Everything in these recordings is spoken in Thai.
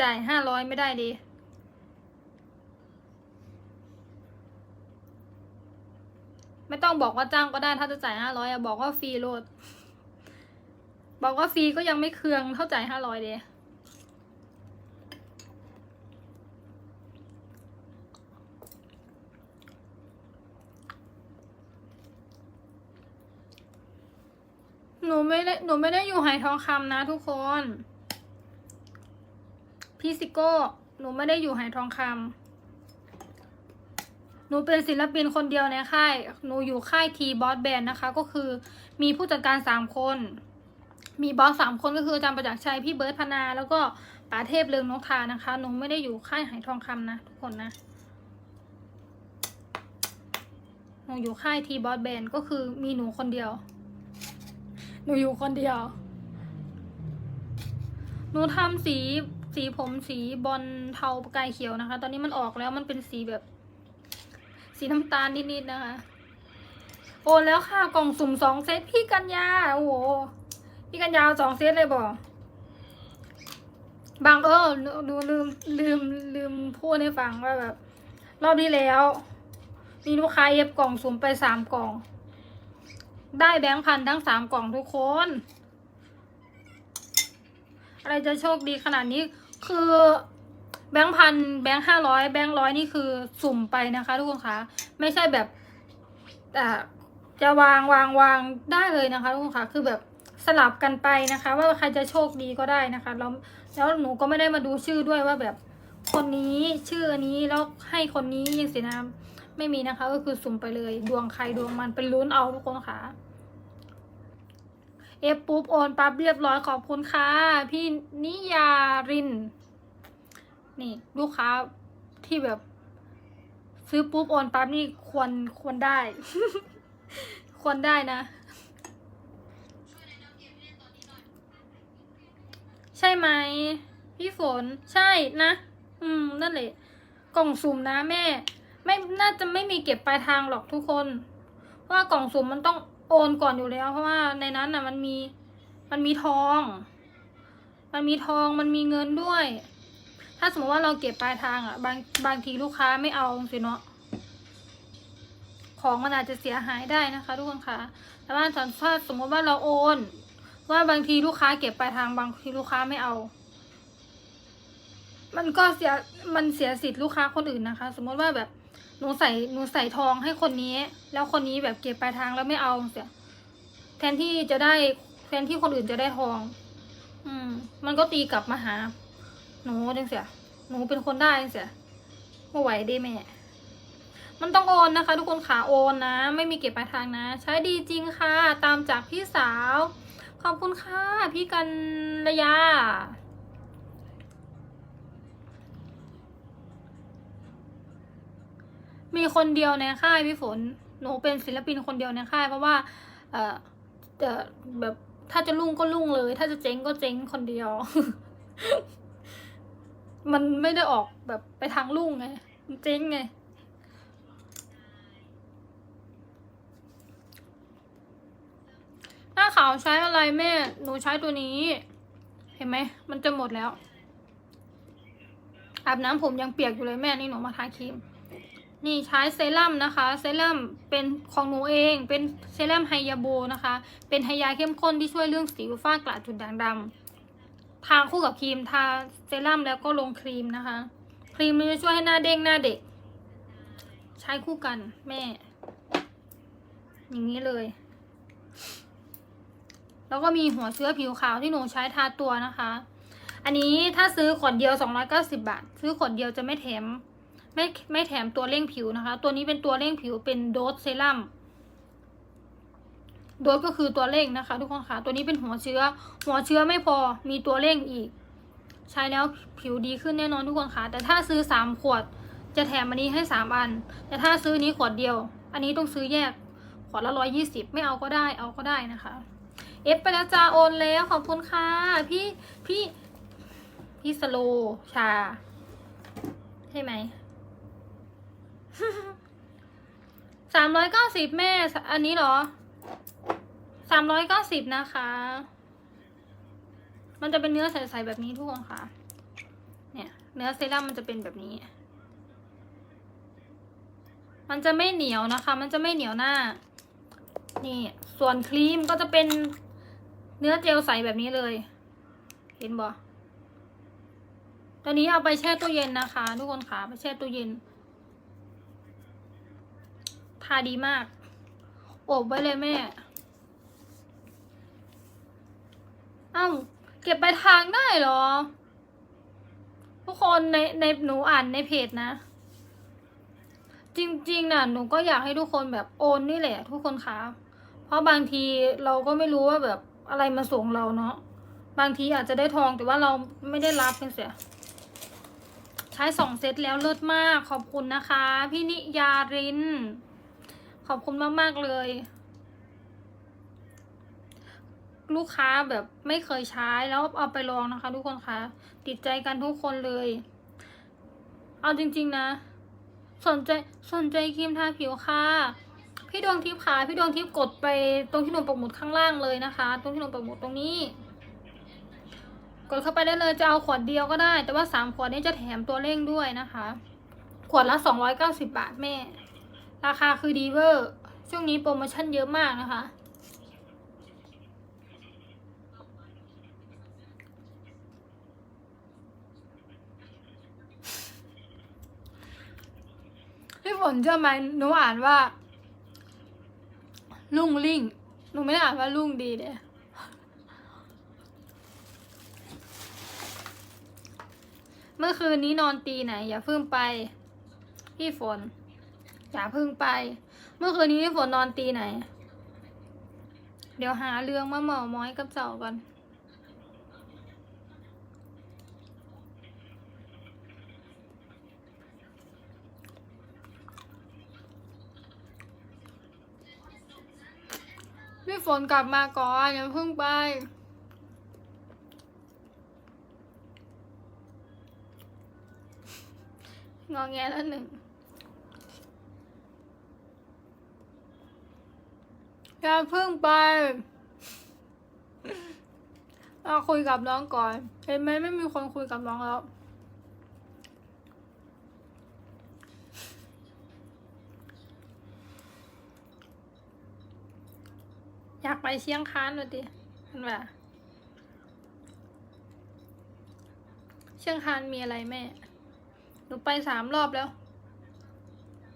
จ่ายห้าร้อยไม่ได้ดี ไม่ต้องบอกว่าจ้างก็ได้ถ้าจะจ่ายห้าร้อยอะบอกว่าฟรีโลด บอกว่าฟรีก็ยังไม่เคืองเท่าจ่ายห้าร้อยเดียหนูไม่ได้หนูไม่ได้อยู่ไหทองคำนะทุกคน พี่ซิโก้ หนูไม่ได้อยู่ไหทองคำหนูเป็นศิลปินคนเดียวในค่าย หนูอยู่ค่ายทีบอสแบนนะคะ ก็คือมีผู้จัดการสามคน มีบอสสามคนก็คืออาจารย์ประจักษ์ชัย พี่เบิร์ดพนา แล้วก็ป๋าเทพเรืองนกทานะคะ หนูไม่ได้อยู่ค่ายไหทองคำนะทุกคนนะหนูอยู่ค่ายทีบอสแบนก็คือมีหนูคนเดียว หนูอยู่คนเดียว หนูทำสี สีผมสีบอลเทาประกายเขียวนะคะ ตอนนี้มันออกแล้วมันเป็นสีแบบ สีน้ำตาลนิดๆนะคะ โอนแล้วค่ะกล่องสุ่มสองเซตพี่กัญญาโอ้โหพี่กัญญาเอาสองเซตเลยบอกบางเออดูลืมลืมลืมพูดให้ฟังว่าแบบ รอบที่แล้ว มีลูกค้าเย็บกล่องสุ่มไปสามกล่อง ได้แบงค์พันทั้งสามกล่องทุกคน อะไรจะโชคดีขนาดนี้ คือแบงค์พันแบงค์ห้าร้อยแบงค์ร้อยนี่คือสุ่มไปนะคะทุกคนคะไม่ใช่แบบอ่าจะวางวางวางได้เลยนะคะทุกคนคะคือแบบสลับกันไปนะคะ ว่าใครจะโชคดีก็ได้นะคะแล้วแล้วหนูก็ไม่ได้มาดูชื่อด้วยว่าแบบคนนี้ชื่ออันนี้แล้วให้คนนี้ยังสินะไม่มีนะคะ ก็คือสุ่มไปเลยดวงใครดวงมันเป็นลุ้นเอาทุกคนค่ะ เอฟปุ๊บโอนปั๊บเรียบร้อยขอบคุณค่ะ พี่นิยาริน นี่ลูกค้าที่แบบ ซื้อปุ๊บโอนปั๊บนี่ควรควรได้ ควรได้นะ ใช่ไหม พี่ฝนใช่นะ อืม นั่นแหละ กล่องสุ่มนะแม่ ไม่น่าจะไม่มีเก็บปลายทางหรอกทุกคน ว่ากล่องสุ่มมันต้อง โอนก่อนอยู่แล้ว เพราะว่าในนั้นน่ะมันมีมันมีทอง มันมีทองมันมีเงินด้วย ถ้าสมมติว่าเราเก็บปลายทางอะ บางบางทีลูกค้าไม่เอาสิเนาะของมันอาจจะเสียหายได้นะคะ ทุกคนคะแต่ว่าถ้าสมมติว่าเราโอน ว่าบางทีลูกค้าเก็บปลายทางบางทีลูกค้าไม่เอา มันก็เสียมันเสียสิทธิ์ลูกค้าคนอื่นนะคะ สมมติว่าแบบ หนูใส่หนูใส่ทองให้คนนี้ แล้วคนนี้แบบเก็บปลายทางแล้วไม่เอาเสียแทนที่จะได้แทนที่คนอื่นจะได้ทอง อืม มันก็ตีกลับมาหา หนูจังเสียหนูเป็นคนได้จังเสียไม่ไหวเด้แม่มันต้องโอนนะคะ ทุกคนขาโอนนะ ไม่มีเก็บปลายทางนะ ใช้ดีจริงค่ะ ตามจากพี่สาว ขอบคุณค่ะ พี่กันระยา มีคนเดียวในค่ายพี่ฝนหนูเป็นศิลปินคนเดียวในค่าย เพราะว่า เอ่อจะแบบถ้าจะรุ่งก็รุ่งเลย ถ้าจะเจ๊งก็เจ๊งคนเดียว มันไม่ได้ออกแบบไปทางรุ่งไงเจ๊งไงหน้าขาวใช้อะไรแม่ หนูใช้ตัวนี้ เห็นไหม มันจะหมดแล้ว อาบน้ำผมยังเปียกอยู่เลยแม่นี่หนูมาทาครีม นี่ใช้เซรั่มนะคะ เซรั่มเป็นของหนูเอง เป็นเซรั่มไฮยาโบนะคะ เป็นไฮยาเข้มข้นที่ช่วยเรื่องสิวฝ้ากระจุดด่างดำทาคู่กับครีมทาเซรั่มแล้วก็ลงครีมนะคะ ครีมมันจะช่วยให้หน้าเด้งหน้าเด็ก ใช้คู่กันแม่ อย่างนี้เลย แล้วก็มีหัวเชื้อผิวขาวที่หนูใช้ทาตัวนะคะ อันนี้ถ้าซื้อขวดเดียว 290 บาท ซื้อขวดเดียวจะไม่แถม ไม่ไม่แถมตัวเร่งผิวนะคะ ตัวนี้เป็นตัวเร่งผิวเป็นโดสเซรั่มโดสก็คือตัวเร่งนะคะ ทุกคนคะตัวนี้เป็นหัวเชื้อ หัวเชื้อไม่พอมีตัวเร่งอีก ใช้แล้วผิวดีขึ้นแน่นอนทุกคนคะแต่ถ้าซื้อสามขวด จะแถมอันนี้ให้สามอัน แต่ถ้าซื้อนี้ขวดเดียว อันนี้ต้องซื้อแยกขวดละร้อยยี่สิบไม่เอาก็ได้เอาก็ได้นะคะ เอฟไปแล้วจ้าโอนแล้วขอบคุณค่ะพี่พี่พี่สโลชา ใช่ไหม สามร้อยเก้าสิบแม่ อันนี้เหรอสามร้อยเก้าสิบนะคะ มันจะเป็นเนื้อใสๆแบบนี้ทุกคนค่ะ เนี่ย เนื้อเซรั่มมันจะเป็นแบบนี้ มันจะไม่เหนียวนะคะ มันจะไม่เหนียวหน้า นี่ ส่วนครีมก็จะเป็นเนื้อเจลใสแบบนี้เลย เห็นบ่ตัวนี้เอาไปแช่ตู้เย็นนะคะ ทุกคนขาไปแช่ตู้เย็น ทาดีมาก อบไว้เลยแม่เอ้าเก็บไปทางได้เหรอ ทุกคนในในหนูอ่านในเพจนะ จริงๆน่ะ หนูก็อยากให้ทุกคนแบบโอนนี่แหละ ทุกคนคะเพราะบางทีเราก็ไม่รู้ว่าแบบอะไรมาส่งเราเนาะ บางทีอาจจะได้ทองแต่ว่าเราไม่ได้รับเป็นเสียใช้สองเซตแล้วเลิศมากขอบคุณนะคะ พี่นิยาริน ขอบคุณมาก ๆ เลย ลูกค้าแบบไม่เคยใช้แล้วเอาไปลองนะคะ ทุกคนคะ ติดใจกันทุกคนเลย เอาจริง ๆ นะ สนใจสนใจครีมทาผิวค่ะ พี่ดวงทิพย์ค่ะพี่ดวงทิพย์กดไปตรงที่หนูปักหมุดข้างล่างเลยนะคะ ตรงที่หนูปักหมุดตรงนี้กดเข้าไปได้เลยจะเอาขวดเดียวก็ได้ แต่ว่าสามขวดนี้จะแถมตัวเร่งด้วยนะคะ ขวดละสองร้อยเก้าสิบาทแม่ ราคาคือดีเวอร์ ช่วงนี้โปรโมชั่นเยอะมากนะคะ พี่ฝนเชื่อไหมหนูอ่านว่า ลุงลิงหนูไม่ได้อ่านว่าลุงดีเด้เมื่อคืนนี้นอนตีไหน อย่าเพิ่งไป พี่ฝน อย่าพิ่งไป เมื่อคืนนี้ฝนนอนตีไหน เดี๋ยวหาเรื่องมาเหมาม้อยกับเจ้าก่อนพี่ฝนกลับมาก่อนอย่าเพิ่งไปงอแงแล้วหนึ่ง อย่าเพิ่งไปเราคุยกับน้องก่อน เห็นไหมไม่มีคนคุยกับน้องแล้วอยากไปเชียงคานเลยดิเห็นป่ะเชียงคานมีอะไรแม่ หนูไปสามรอบแล้ว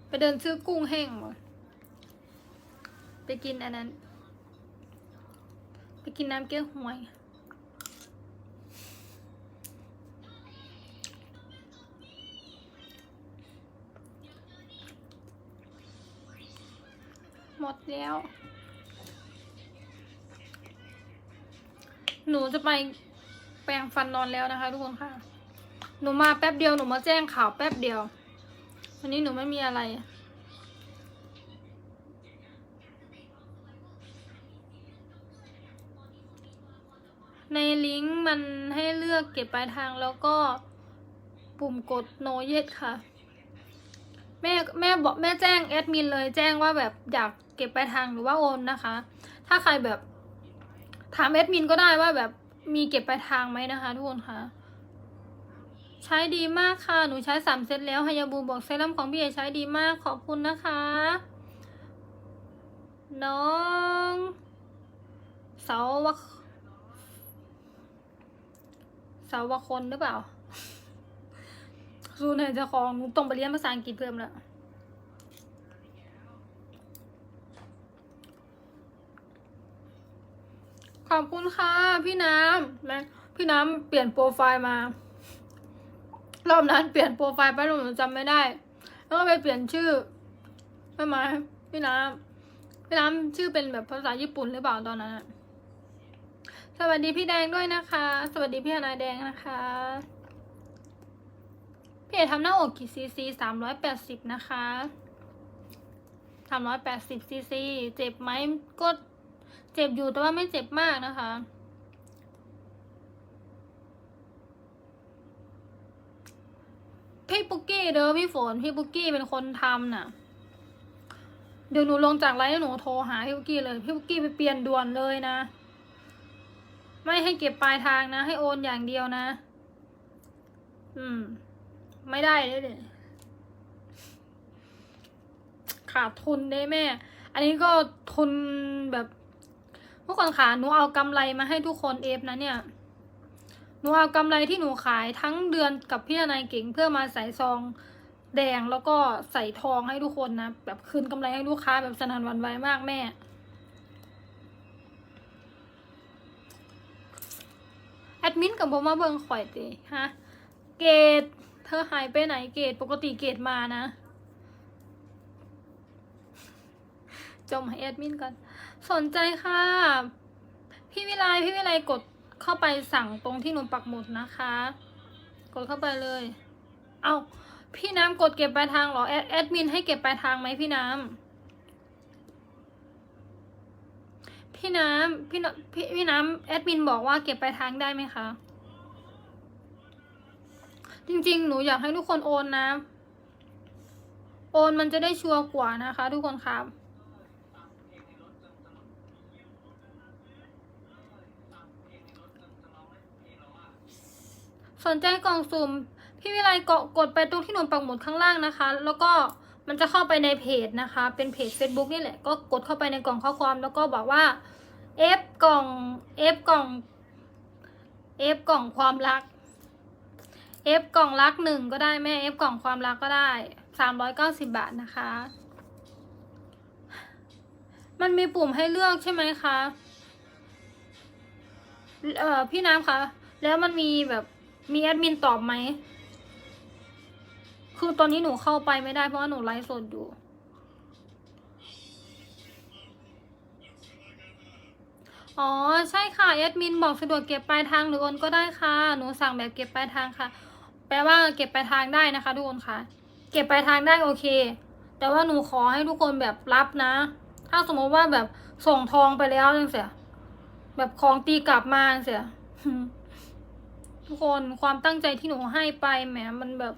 ไปเดินซื้อกุ้งแห้งมา กินอันนั้น ไปกินน้ำเก๊กฮวย หมดแล้ว หนูจะไปแปรงฟันนอนแล้วนะคะทุกคนค่ะ หนูมาแป๊บเดียว หนูมาแจ้งข่าวแป๊บเดียว วันนี้หนูไม่มีอะไร ในลิงก์มันให้เลือกเก็บปลายทางแล้วก็ปุ่มกด no yet ค่ะ แม่แม่บอกแม่แจ้งแอดมินเลยแจ้งว่าแบบอยากเก็บปลายทางหรือว่าโอนนะคะ ถ้าใครแบบถามแอดมินก็ได้ว่าแบบมีเก็บปลายทางไหมนะคะทุกคนคะใช้ดีมากค่ะ หนูใช้สามเซตแล้วฮายาบูบอกเซรั่มของพี่เอใช้ดีมากขอบคุณนะคะ น้อง เสาวะ สาวคนหรือเปล่าซูนเจะของต้องไปเรียนภาษาอังกฤษเพิ่มแล้วขอบคุณค่ะ พี่น้ำแม่พี่น้ำเปลี่ยนโปรไฟล์มา รอบนั้นเปลี่ยนโปรไฟล์ไปหนูจำไม่ได้ แล้วก็ไปเปลี่ยนชื่อใช่ไหมพี่น้ำพี่น้ำชื่อเป็นแบบภาษาญี่ปุ่นหรือเปล่าตอนนั้นอะ สวัสดีพี่แดงด้วยนะคะ สวัสดีพี่นายแดงนะคะพี่เอทำหน้าอกกี่ซีซีสามร้อยแปดสิบนะคะสามร้อยแปดสิบซีซีเจ็บไหมก็เจ็บอยู่แต่ว่าไม่เจ็บมากนะคะ พี่ปุกกี้เด้อพี่ฝนพี่ปุกกี้เป็นคนทำน่ะ เดี๋ยวหนูลงจากไลน์หนูโทรหาพี่ปุกกี้เลย พี่ปุกกี้ไปเปลี่ยนด่วนเลยนะ ไม่ให้เก็บปลายทางนะ ให้โอนอย่างเดียวนะ อืม ไม่ได้เลยเนี่ยขาดทุนได้แม่ อันนี้ก็ทุนแบบทุกคนขาหนูเอากำไรมาให้ทุกคนเอฟนะเนี่ย หนูเอากำไรที่หนูขายทั้งเดือนกับพี่นายเก่งเพื่อมาใส่ซองแดงแล้วก็ใส่ทองให้ทุกคนนะ แบบคืนกำไรให้ลูกค้าแบบสนันวันไวมากแม่ แอดมินกับผมมาเบิงข่อยติฮะ เกดเธอหายไปไหนเกดปกติเกดมานะ จมให้แอดมินก่อน สนใจค่ะ พี่วิไลพี่วิไลกดเข้าไปสั่งตรงที่หนูปักหมุดนะคะ กดเข้าไปเลย เอาพี่น้ำกดเก็บปลายทางเหรอแอดแอดมินให้เก็บปลายทางไหมพี่น้ำ พี่น้ำพี่น้ำพี่พี่น้ำแอดมินบอกว่าเก็บปลายทางได้ไหมคะ จริงๆ หนูอยากให้ทุกคนโอนนะ โอนมันจะได้ชัวร์กว่านะคะ ทุกคนครับสนใจกล่องสุ่ม พี่วิไลกดกดไปตรงที่หนูปักหมุดข้างล่างนะคะ แล้วก็ มันจะเข้าไปในเพจนะคะ เป็นเพจ Facebook นี่แหละ ก็กดเข้าไปในกล่องข้อความแล้วก็บอกว่า F กล่อง F กล่อง F กล่องความรัก F กล่องรักหนึ่งก็ได้แม่ F กล่องความรักก็ได้สามร้อยเก้าสิบาทนะคะ มันมีปุ่มให้เลือกใช่ไหมคะ เอ่อพี่น้ำคะ แล้วมันมีแบบมีแอดมินตอบไหม คือตอนนี้หนูเข้าไปไม่ได้เพราะว่าหนูไลฟ์สดอยู่ อ๋อ ใช่ค่ะแอดมินบอกสะดวกเก็บปลายทางหรือโอนก็ได้ค่ะ หนูสั่งแบบเก็บปลายทางค่ะ แปลว่าเก็บปลายทางได้นะคะทุกคนค่ะ เก็บปลายทางได้โอเค แต่ว่าหนูขอให้ทุกคนแบบรับนะ ถ้าสมมติว่าแบบส่งทองไปแล้วจังเสีย แบบของตีกลับมาจังเสียทุกคนความตั้งใจที่หนูให้ไปแหมมันแบบ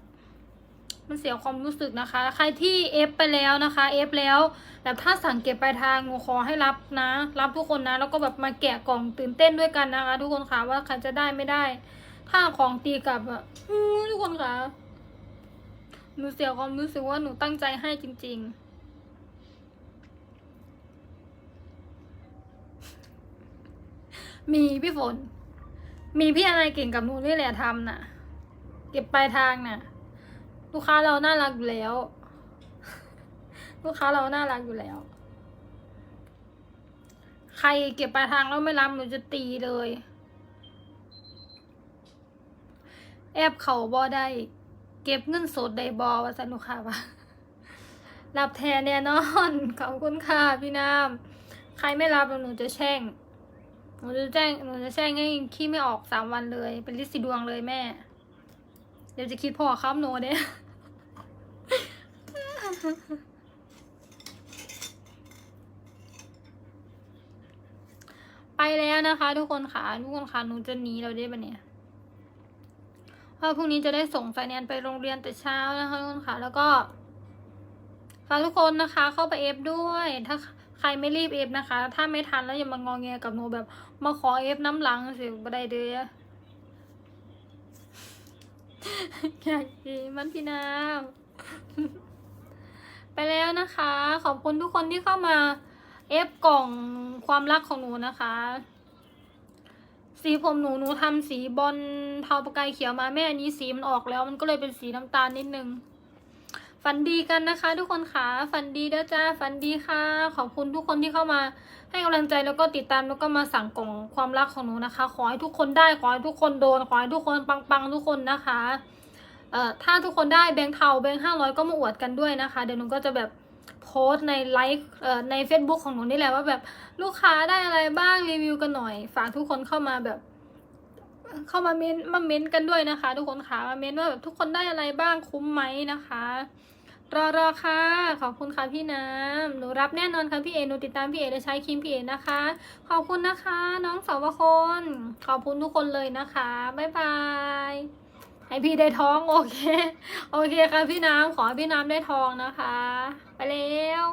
มันเสียความรู้สึกนะคะ ใครที่เอฟไปแล้วนะคะเอฟแล้วแบบถ้าสั่งเก็บปลายทางหนูขอให้รับนะ รับทุกคนนะ แล้วก็แบบมาแกะกล่องตื่นเต้นด้วยกันนะคะ ทุกคนค่ะว่าใครจะได้ไม่ได้ ถ้าของตีกลับอะทุกคนค่ะหนูเสียความรู้สึกว่าหนูตั้งใจให้จริง ๆมีพี่ฝน มีพี่อะไรเก่งกับหนูนี่แหละทำน่ะ เก็บปลายทางน่ะ ลูกค้าเราน่ารักอยู่แล้ว ลูกค้าเราน่ารักอยู่แล้ว ใครเก็บปลายทางแล้วไม่รับหนูจะตีเลย แอบเขาบอได้ เก็บเงินสดได้บอว่าสันลูกค้าว่ารับแทนแน่นอนขอบคุณค่ะพี่น้ำใครไม่รับหนูจะแช่งหนูจะแจ้งหนูจะแจ้งให้ขี้ไม่ออกสามวันเลย เป็นลิสต์สีดวงเลยแม่ เดี๋ยวจะคิดพ่อครับโนเนี่ย ไปแล้วนะคะทุกคนค่ะ ทุกคนค่ะหนูจะหนีเราได้ปะเนี่ยเพราะพรุ่งนี้จะได้ส่งไฟแนนซ์ไปโรงเรียนแต่เช้านะคะทุกคนค่ะ แล้วก็ฝากทุกคนนะคะ เข้าไปเอฟด้วย ถ้าใครไม่รีบเอฟนะคะ ถ้าไม่ทันแล้วอย่ามางอแงกับหนูแบบมาขอเอฟน้ำหลังสิบ่ได้เด้ออยากกินมันพี่น้ำ ไปแล้วนะคะ ขอบคุณทุกคนที่เข้ามาเอฟกล่องความรักของหนูนะคะ สีผมหนูหนูทำสีบอลเทาประกายเขียวมาแม่อันนี้สีมันออกแล้ว มันก็เลยเป็นสีน้ำตาลนิดนึงฝันดีกันนะคะ ทุกคนค่ะฝันดีเด้อจ้าฝันดีค่ะ ขอบคุณทุกคนที่เข้ามาให้กำลังใจแล้วก็ติดตามแล้วก็มาสั่งกล่องความรักของหนูนะคะ ขอให้ทุกคนได้ขอให้ทุกคนโดนขอให้ทุกคนปังๆทุกคนนะคะ เอ่อถ้าทุกคนได้แบงค์เทาแบงค์ห้าร้อยก็มาอวดกันด้วยนะคะ เดี๋ยวหนูก็จะแบบโพสในไลฟ์ใน Facebook ของหนูนี่แหละว่าแบบลูกค้าได้อะไรบ้างรีวิวกันหน่อย ฝากทุกคนเข้ามาแบบ เข้ามาเม้นมาเม้นกันด้วยนะคะ ทุกคนค่ะมาเม้นว่าแบบทุกคนได้อะไรบ้างคุ้มไหมนะคะ รอรอค่ะ ขอบคุณค่ะพี่น้ำหนูรับแน่นอนค่ะพี่เอหนูติดตามพี่เอและใช้ครีมพี่เอนะคะ ขอบคุณนะคะ น้องสาวคน ขอบคุณทุกคนเลยนะคะบ๊ายบาย ให้พี่ได้ท้องโอเค โอเคค่ะพี่น้ำขอให้พี่น้ำได้ทองนะคะ ไปแล้ว